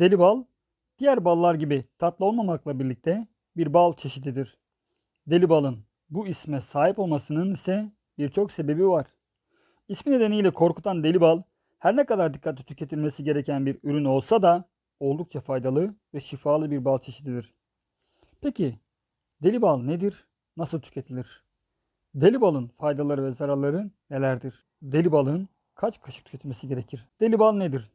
Deli bal, diğer ballar gibi tatlı olmamakla birlikte bir bal çeşididir. Deli balın bu isme sahip olmasının ise birçok sebebi var. İsmi nedeniyle korkutan deli bal her ne kadar dikkatli tüketilmesi gereken bir ürün olsa da oldukça faydalı ve şifalı bir bal çeşididir. Peki deli bal nedir? Nasıl tüketilir? Deli balın faydaları ve zararları nelerdir? Deli balın kaç kaşık tüketilmesi gerekir? Deli bal nedir?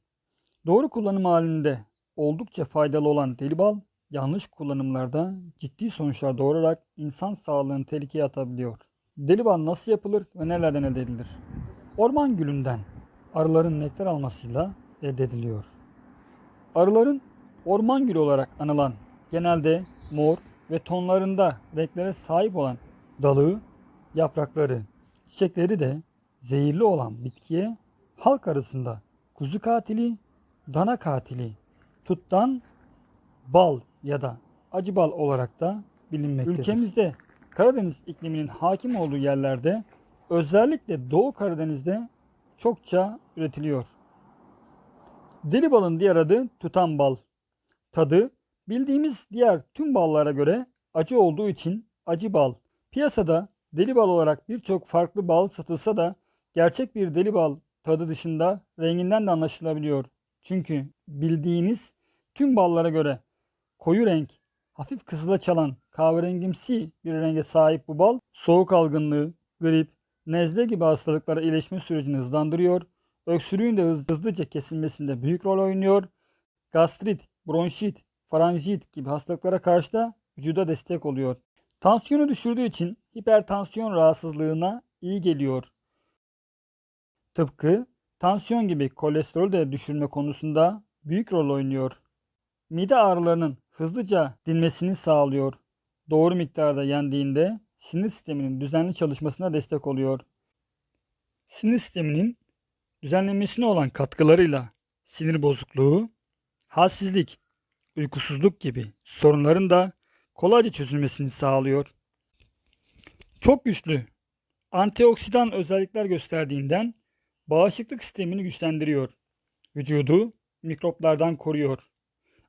Doğru kullanım halinde oldukça faydalı olan deli bal, yanlış kullanımlarda ciddi sonuçlar doğurarak insan sağlığını tehlikeye atabiliyor. Deli bal nasıl yapılır ve nelerden elde edilir? Orman gülünden arıların nektar almasıyla elde ediliyor. Arıların orman gülü olarak anılan genelde mor ve tonlarında renklere sahip olan dalı, yaprakları, çiçekleri de zehirli olan bitkiye halk arasında kuzu katili, dana katili, tuttan bal ya da acı bal olarak da bilinmektedir. Ülkemizde Karadeniz ikliminin hakim olduğu yerlerde özellikle Doğu Karadeniz'de çokça üretiliyor. Deli balın diğer adı tutan bal. Tadı bildiğimiz diğer tüm ballara göre acı olduğu için acı bal. Piyasada deli bal olarak birçok farklı bal satılsa da gerçek bir deli bal tadı dışında renginden de anlaşılabiliyor. Çünkü bildiğiniz tüm ballara göre koyu renk, hafif kızıla çalan kahverengimsi bir renge sahip bu bal soğuk algınlığı, grip, nezle gibi hastalıklara iyileşme sürecini hızlandırıyor. Öksürüğün de hız- hızlıca kesilmesinde büyük rol oynuyor. Gastrit, bronşit, faranjit gibi hastalıklara karşı da vücuda destek oluyor. Tansiyonu düşürdüğü için hipertansiyon rahatsızlığına iyi geliyor. Tıpkı tansiyon gibi kolesterolü de düşürme konusunda büyük rol oynuyor. Mide ağrılarının hızlıca dinmesini sağlıyor. Doğru miktarda yendiğinde sinir sisteminin düzenli çalışmasına destek oluyor. Sinir sisteminin düzenlenmesine olan katkılarıyla sinir bozukluğu, halsizlik, uykusuzluk gibi sorunların da kolayca çözülmesini sağlıyor. Çok güçlü antioksidan özellikler gösterdiğinden bağışıklık sistemini güçlendiriyor. Vücudu mikroplardan koruyor.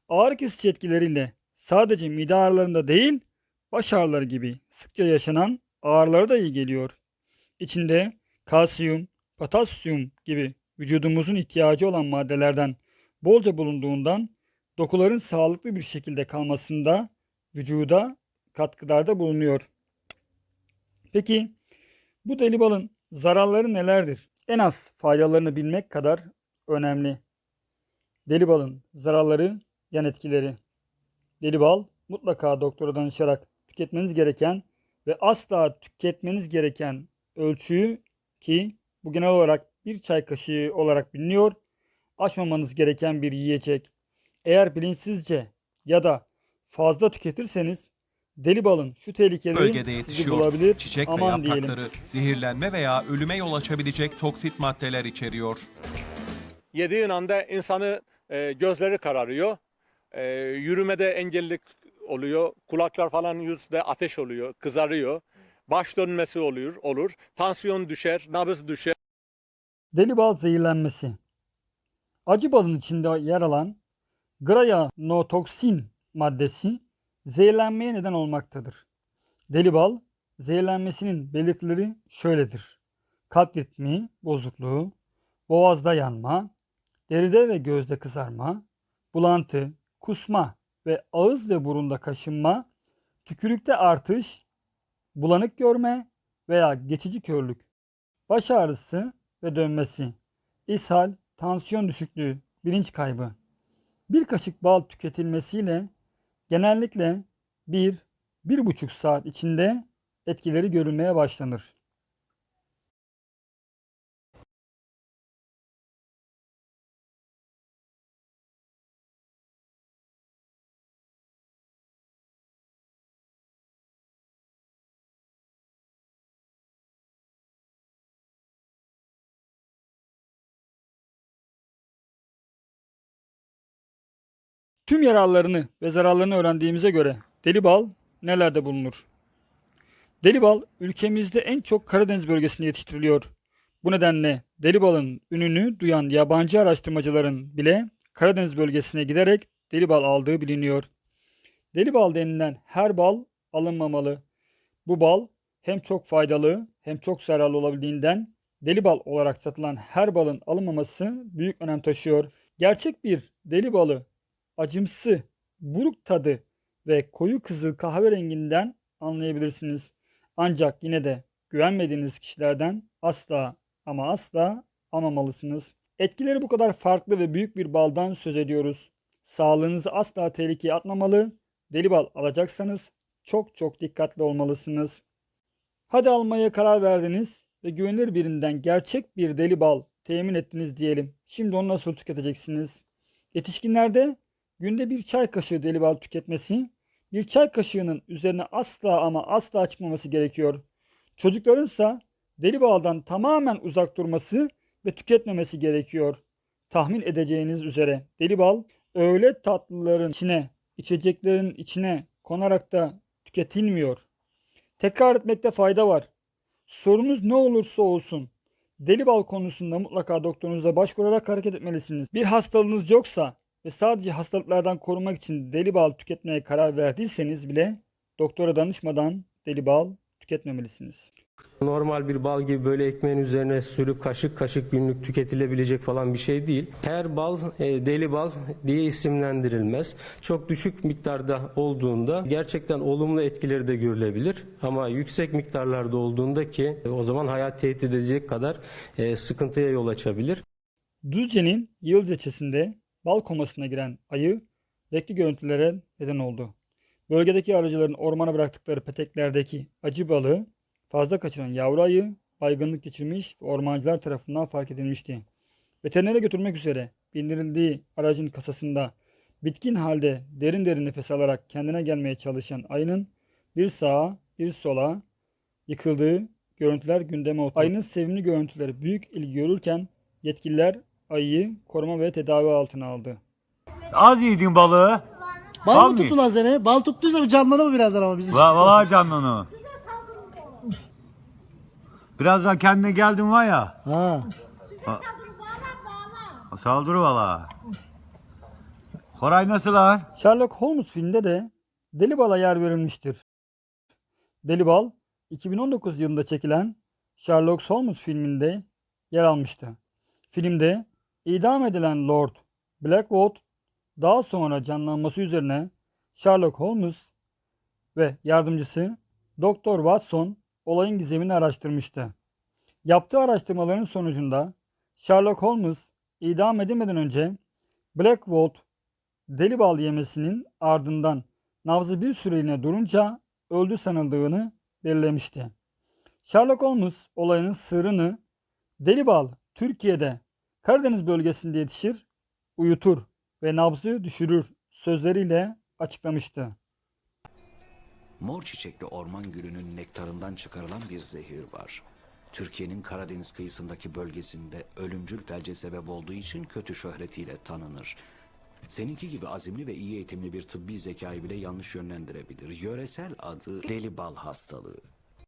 Ağrı kesici etkileriyle sadece mide ağrılarında değil, baş ağrıları gibi sıkça yaşanan ağrılara da iyi geliyor. İçinde kalsiyum, potasyum gibi vücudumuzun ihtiyacı olan maddelerden bolca bulunduğundan dokuların sağlıklı bir şekilde kalmasında vücuda katkılarda bulunuyor. Peki bu deli balın zararları nelerdir? En az faydalarını bilmek kadar önemli. Deli balın zararları, yan etkileri. Deli bal mutlaka doktora danışarak tüketmeniz gereken ve asla tüketmeniz gereken ölçüyü ki bu genel olarak bir çay kaşığı olarak biliniyor. Aşmamanız gereken bir yiyecek. Eğer bilinçsizce ya da fazla tüketirseniz deli balın şu tehlikeleri bölgede sizi yetişiyor. bulabilir. Çiçek ve Aman diyelim. yaprakları zehirlenme veya ölüme yol açabilecek toksit maddeler içeriyor. Yediğin anda insanı e, gözleri kararıyor. E, yürümede engellilik oluyor. Kulaklar falan yüzde ateş oluyor, kızarıyor. Baş dönmesi oluyor, olur. Tansiyon düşer, nabız düşer. Deli bal zehirlenmesi. Acı balın içinde yer alan grayanotoksin maddesi zehirlenmeye neden olmaktadır. Deli bal zehirlenmesinin belirtileri şöyledir. Kalp ritmi bozukluğu, boğazda yanma, deride ve gözde kızarma, bulantı, kusma ve ağız ve burunda kaşınma, tükürükte artış, bulanık görme veya geçici körlük, baş ağrısı ve dönmesi, ishal, tansiyon düşüklüğü, bilinç kaybı. Bir kaşık bal tüketilmesiyle genellikle 1-1,5 saat içinde etkileri görülmeye başlanır. Tüm yararlarını ve zararlarını öğrendiğimize göre deli bal nelerde bulunur? Deli bal ülkemizde en çok Karadeniz bölgesinde yetiştiriliyor. Bu nedenle deli balın ününü duyan yabancı araştırmacıların bile Karadeniz bölgesine giderek deli bal aldığı biliniyor. Deli bal denilen her bal alınmamalı. Bu bal hem çok faydalı hem çok zararlı olabildiğinden deli bal olarak satılan her balın alınmaması büyük önem taşıyor. Gerçek bir deli balı acımsı, buruk tadı ve koyu kızıl kahverenginden anlayabilirsiniz. Ancak yine de güvenmediğiniz kişilerden asla ama asla almamalısınız. Etkileri bu kadar farklı ve büyük bir baldan söz ediyoruz. Sağlığınızı asla tehlikeye atmamalı. Deli bal alacaksanız çok çok dikkatli olmalısınız. Hadi almaya karar verdiniz ve güvenilir birinden gerçek bir deli bal temin ettiniz diyelim. Şimdi onu nasıl tüketeceksiniz? Yetişkinlerde günde bir çay kaşığı deli bal tüketmesi, bir çay kaşığının üzerine asla ama asla çıkmaması gerekiyor. Çocuklarınsa deli baldan tamamen uzak durması ve tüketmemesi gerekiyor. Tahmin edeceğiniz üzere deli bal öyle tatlıların içine, içeceklerin içine konarak da tüketilmiyor. Tekrar etmekte fayda var. Sorunuz ne olursa olsun deli bal konusunda mutlaka doktorunuza başvurarak hareket etmelisiniz. Bir hastalığınız yoksa ve sadece hastalıklardan korunmak için deli bal tüketmeye karar verdiyseniz bile doktora danışmadan deli bal tüketmemelisiniz. Normal bir bal gibi böyle ekmeğin üzerine sürüp kaşık kaşık günlük tüketilebilecek falan bir şey değil. Her bal e, deli bal diye isimlendirilmez. Çok düşük miktarda olduğunda gerçekten olumlu etkileri de görülebilir. Ama yüksek miktarlarda olduğunda ki e, o zaman hayat tehdit edecek kadar e, sıkıntıya yol açabilir. Düzce'nin Yıldız ilçesinde bal komasına giren ayı renkli görüntülere neden oldu. Bölgedeki arıcıların ormana bıraktıkları peteklerdeki acı balığı fazla kaçıran yavru ayı baygınlık geçirmiş ve ormancılar tarafından fark edilmişti. Veterinere götürmek üzere bindirildiği aracın kasasında bitkin halde derin derin nefes alarak kendine gelmeye çalışan ayının bir sağa bir sola yıkıldığı görüntüler gündeme oturdu. Ayının sevimli görüntüleri büyük ilgi görürken yetkililer ayıyı koruma ve tedavi altına aldı. Az yedin balığı. Bal, Bal mı mı? tuttu lan seni? Bal tuttuysa bir canlanır mı birazdan ama bizi Va vallahi canını. Birazdan kendine geldin var ya. Ha. Saldırı valla. Koray nasıl lan? Sherlock Holmes filminde de Deli Bal'a yer verilmiştir. Deli Bal 2019 yılında çekilen Sherlock Holmes filminde yer almıştı. Filmde idam edilen Lord Blackwood daha sonra canlanması üzerine Sherlock Holmes ve yardımcısı Doktor Watson olayın gizemini araştırmıştı. Yaptığı araştırmaların sonucunda Sherlock Holmes idam edilmeden önce Blackwood deli bal yemesinin ardından nabzı bir süreliğine durunca öldü sanıldığını belirlemişti. Sherlock Holmes olayının sırrını deli bal Türkiye'de Karadeniz bölgesinde yetişir, uyutur ve nabzı düşürür sözleriyle açıklamıştı. Mor çiçekli orman gülünün nektarından çıkarılan bir zehir var. Türkiye'nin Karadeniz kıyısındaki bölgesinde ölümcül felce sebep olduğu için kötü şöhretiyle tanınır. Seninki gibi azimli ve iyi eğitimli bir tıbbi zekayı bile yanlış yönlendirebilir. Yöresel adı deli bal hastalığı.